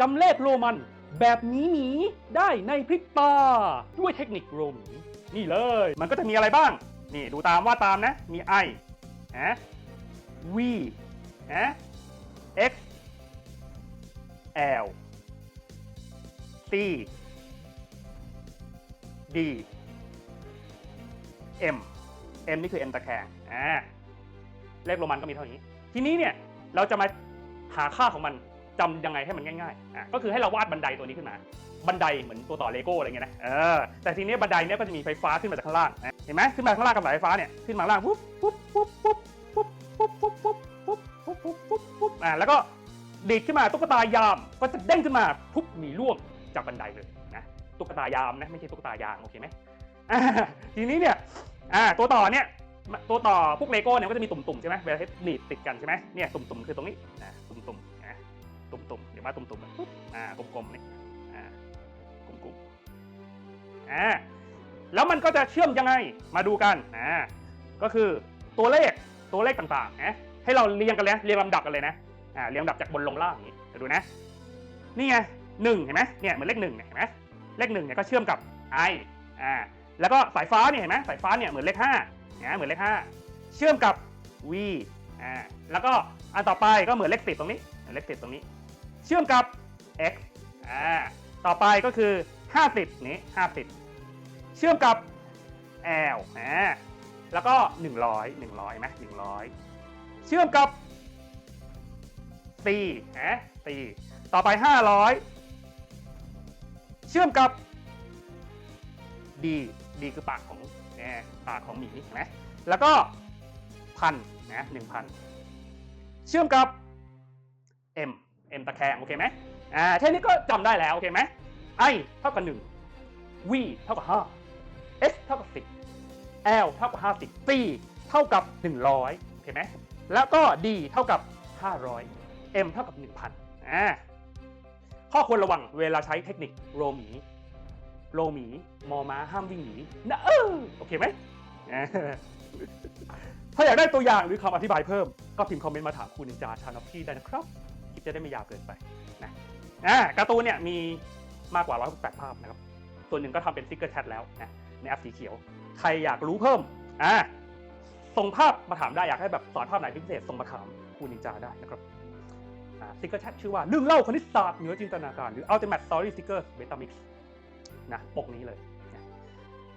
จำเลขโรมันแบบนี้หนีได้ในพริบตา ด้วยเทคนิคโรมีนี่เลย มันก็จะมีอะไรบ้าง นี่ดูตามว่าตามนะ มี i ฮะ v ฮะ x l c d m m นี่คือ m ตะแคงอ่าเลขโรมันก็มีเท่านี้ ทีนี้เนี่ย เราจะมาหาค่าของมัน จำยังไงให้มันง่ายๆอะก็คือให้เราวาดบันไดตัวนี้ขึ้นมา บันไดเหมือนตัวต่อเลโก้อะไรเงี้ยนะเออแต่ทีนี้บันไดเนี้ยก็จะมีไฟฟ้าขึ้นมาจากข้างล่างนะเห็นไหมขึ้นมาข้างล่างกับสายไฟฟ้าเนี่ยขึ้นมาข้างล่างปุ๊บปุ๊บปุ๊บปุ๊บปุ๊บปุ๊บปุ๊บปุ๊บปุ๊บปุ๊บปุ๊บปุ๊บปุ๊บอ่าแล้วก็ดีดขึ้นมาตุ๊กตายามก็จะเด้งขึ้นมาทุบหนีล่วงจากบันไดเลยนะตุ๊กตายามนะไม่ใช่ตุ๊กตายางโอเคไหมอ่าทีนี้เนี่ยอ่าตัวต่อเนี่ยตัวต่อพวกเลโก้เนี่ยก็จะมีตุ่มๆใช่ไหมเวลาที่หนีบติดกันใช่ไหมเนี่ยตุ่มๆคือตรงนี้นะตุ่มๆนะ ตุ่มๆ เดี๋ยวมาตุ่มๆปุ๊บ อ่ากลมๆเนี่อ่ากลมๆ อ่า แล้วมันก็จะเชื่อมยังไง มาดูกัน อ่า ก็คือตัวเลข ตัวเลขต่างๆนะให้เราเรียงกันเลยเรียงลำดับกันเลยนะ อ่า เรียงลำดับจากบนลงล่างอย่างนี้เดี๋ยวดูนะ นี่ไงหนึ่งเห็นไหมเนี่ยเหมือนเลขหนึ่งเห็นไหมเลขหนึ่งเนี่ยก็เชื่อมกับ i อ่า แล้วก็สายฟ้าเนี่ยเห็นไหมสายฟ้าเนี่ยเหมือนเลขห้านะเหมือนเลข5เชื่อมกับ v อ่า แล้วก็อันต่อไปก็เหมือนเลข10ตรงนี้ เลข10ตรงนี้ เชื่อมกับ x อ่าต่อไปก็คือ 50 นี้ 50 เชื่อมกับ l อ่าแล้วก็ 100 100ไหม100 เชื่อมกับ c ฮะ c ต่อไป 500 เชื่อมกับ d d คือปากของแหมปากของหมีนไหมแล้วก็พันนะหนึ่งพันเชื่อมกับ m m ตะแคงโอเคไหมอ่าแค่นี้ก็จำได้แล้วโอเคไหม i เท่ากับ1 v เท่ากับ5 s เท่ากับ10 l เท่ากับ50 c เท่ากับ 100โอเคไหมแล้วก็ d เท่ากับ 500 m เท่ากับ 1,000อ่าข้อควรระวังเวลาใช้เทคนิคโรหมีโลหมี มอม้าห้ามวิ่งหนีนะเออโอเคไหมอ่าถ้าอยากได้ตัวอย่างหรือคำอธิบายเพิ่ม ก็พิมพ์คอมเมนต์มาถามครูนินจาชานอฟพี่ได้นะครับ จะได้ไม่ยาวเกินไปนะอ่าการ์ตูนเนี่ยมีมากกว่า 168 ภาพนะครับ ส่วนหนึ่งก็ทำเป็นสติกเกอร์แชทแล้วนะในแอปสีเขียว ใครอยากรู้เพิ่มอ่าส่งภาพมาถามได้อยากให้แบบสอนภาพไหนพิเศษส่งมาถามครูนินจาได้นะครับอ่าสติ๊กเกอร์แชทชื่อว่าเรื่องเล่าคณิตศาสตร์เหนือจินตนาการหรือ Ultimate Story Sticker Beta Mix นะปกนี้เลย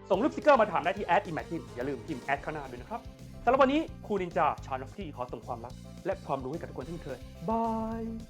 ส่งรูปสติกเกอร์มาถามได้ที่ Ad Imagine อย่าลืมพิมพ์ Ad ข้างหน้าด้วยนะครับ สำหรับวันนี้ครูนินจาชาญที่ขอส่งความรัก และความรู้ให้กับทุกคนที่เคยบาย